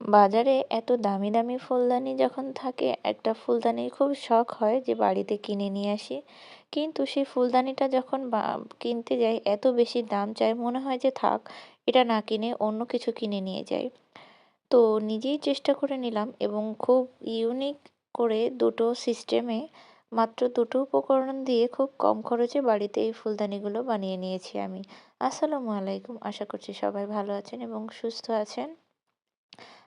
বাজারে এত দামি দামি ফুলদানি যখন থাকে, একটা ফুলদানির খুব শখ হয় যে বাড়িতে কিনে নিয়ে আসি। কিন্তু সেই ফুলদানিটা যখন কিনতে যাই, এত বেশি দাম চায় মনে হয় যে থাক, এটা না কিনে অন্য কিছু কিনে নিয়ে যাই। তো নিজেই চেষ্টা করে নিলাম এবং খুব ইউনিক করে দুটো সিস্টেমে মাত্র দুটো উপকরণ দিয়ে খুব কম খরচে বাড়িতে এই ফুলদানিগুলো বানিয়ে নিয়েছি আমি। আসসালামু আলাইকুম। আশা করছি সবাই ভালো আছেন এবং সুস্থ আছেন।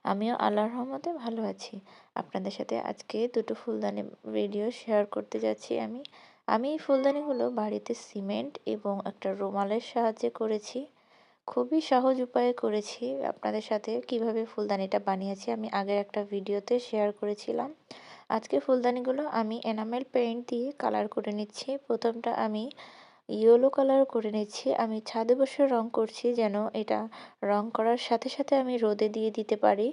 আমিও আল্লাহর রহমতে ভালো আছি। আপনাদের সাথে আজকে দুটো ফুলদানি ভিডিও শেয়ার করতে যাচ্ছি আমি। আমি এই ফুলদানিগুলো বাড়িতে সিমেন্ট এবং একটা রুমালের সাহায্যে করেছি। খুবই সহজ উপায়ে করেছি। আপনাদের সাথে কীভাবে ফুলদানিটা বানিয়েছি আমি আগের একটা ভিডিওতে শেয়ার করেছিলাম। আজকে ফুলদানিগুলো আমি এনামেল পেইন্ট দিয়ে কালার করে নিচ্ছি। প্রথমটা আমি ইয়েলো কালার করে নিচ্ছি। আমি ছাদে বসে রং করছি যেন এটা রং করার সাথে সাথে আমি রোদে দিয়ে দিতে পারি।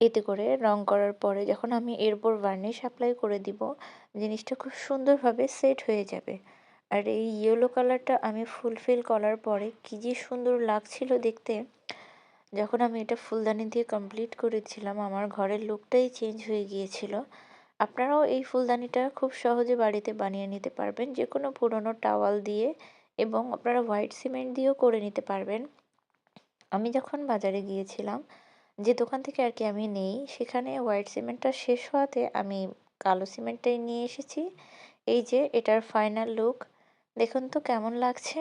এতে করে রং করার পরে যখন আমি এরপর ভার্নিশ অ্যাপ্লাই করে দিব, জিনিসটা খুব সুন্দরভাবে সেট হয়ে যাবে। আর এই ইয়েলো কালারটা আমি ফুলফিল করার পরে কী যে সুন্দর লাগছিল দেখতে। যখন আমি এটা ফুলদানি দিয়ে কমপ্লিট করেছিলাম, আমার ঘরের লুকটাই চেঞ্জ হয়ে গিয়েছিল। আপনারাও এই ফুলদানিটা খুব সহজে বাড়িতে বানিয়ে নিতে পারবেন। যে কোনো পুরনো টাওয়াল দিয়ে এবং আপনারা হোয়াইট সিমেন্ট দিয়েও করে নিতে পারবেন। আমি যখন বাজারে গিয়েছিলাম, যে দোকান থেকে আর কি আমি নেই, সেখানে হোয়াইট সিমেন্টটা শেষ হওয়াতে আমি কালো সিমেন্টটাই নিয়ে এসেছি। এই যে, এটার ফাইনাল লুক। দেখুন তো কেমন লাগছে।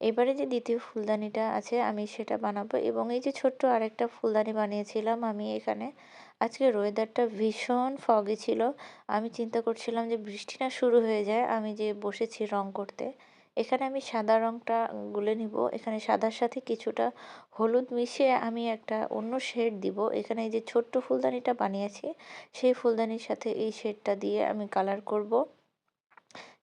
এবারে যে দ্বিতীয় ফুলদানিটা আছে, আমি সেটা বানাবো এবং এই যে ছোট্ট আরেকটা ফুলদানি বানিয়েছিলাম আমি এখানে। আজকের ওয়েদারটা ভীষণ ফগি ছিল। আমি চিন্তা করছিলাম যে বৃষ্টি না শুরু হয়ে যায়, আমি যে বসেছি রং করতে, এখানে আমি সাদা রংটা গুলে নিব। এখানে সাদার সাথে কিছুটা হলুদ মিশিয়ে আমি একটা অন্য শেড দিব। এখানে এই যে ছোট্ট ফুলদানিটা বানিয়েছি, সেই ফুলদানির সাথে এই শেডটা দিয়ে আমি কালার করব।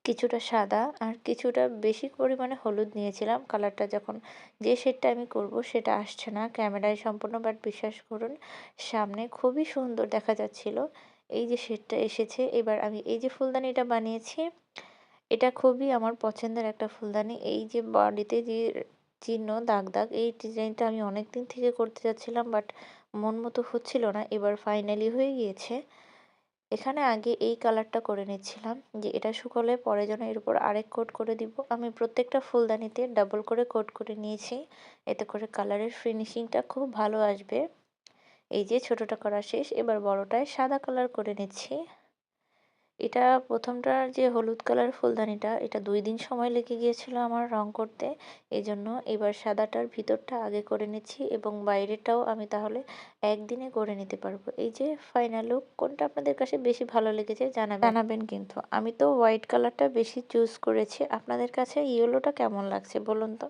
কিছুটা সাদা আর কিছুটা বেশি পরিমাণে হলুদ নিয়েছিলাম। কালারটা যখন যে শেডটা আমি করব সেটা আসছে না। ক্যামেরায় সম্পূর্ণ বাট বিশ্বাস করুন, সামনে খুবই সুন্দর দেখা যাচ্ছিল। এই যে শেডটা এসেছে, এবার আমি এই যে ফুলদানিটা বানিয়েছি, এটা খুবই আমার পছন্দের একটা ফুলদানি। এই যে বডিতে যে চিহ্ন, দাগ দাগ, এই ডিজাইনটা আমি অনেক দিন থেকে করতে যাচ্ছিলাম বাট মন মতো হচ্ছিল না। এবার ফাইনালি হয়ে গিয়েছে। এখানে আগে এই কালারটা করে নিচ্ছিলাম, যে এটা শুকলে পরে যেন এর উপর আরেক কোট করে দিব। আমি প্রত্যেকটা ফুলদানিতে ডাবল করে কোট করে নিয়েছি, এতে করে কালারের ফিনিশিংটা খুব ভালো আসবে। এই যে ছোটোটা করা শেষ, এবার বড়টায় সাদা কালার করে নিচ্ছি। এটা প্রথমটার যে হলুদ কালার ফুলদানিটা, এটা দুই দিন সময় লেগে গিয়েছিল আমার রং করতে। এই জন্য এবার সাদাটার ভিতরটা আগে করে নিচ্ছি এবং বাইরেটাও আমি তাহলে একদিনে করে নিতে পারব। এই যে ফাইনাল লুক কোনটা আপনাদের কাছে বেশি ভালো লেগেছে জানাবেন। জানাবেন কিন্তু। আমি তো হোয়াইট কালারটা বেশি চুজ করেছি। আপনাদের কাছে ইয়েলোটা কেমন লাগছে বলুন তো?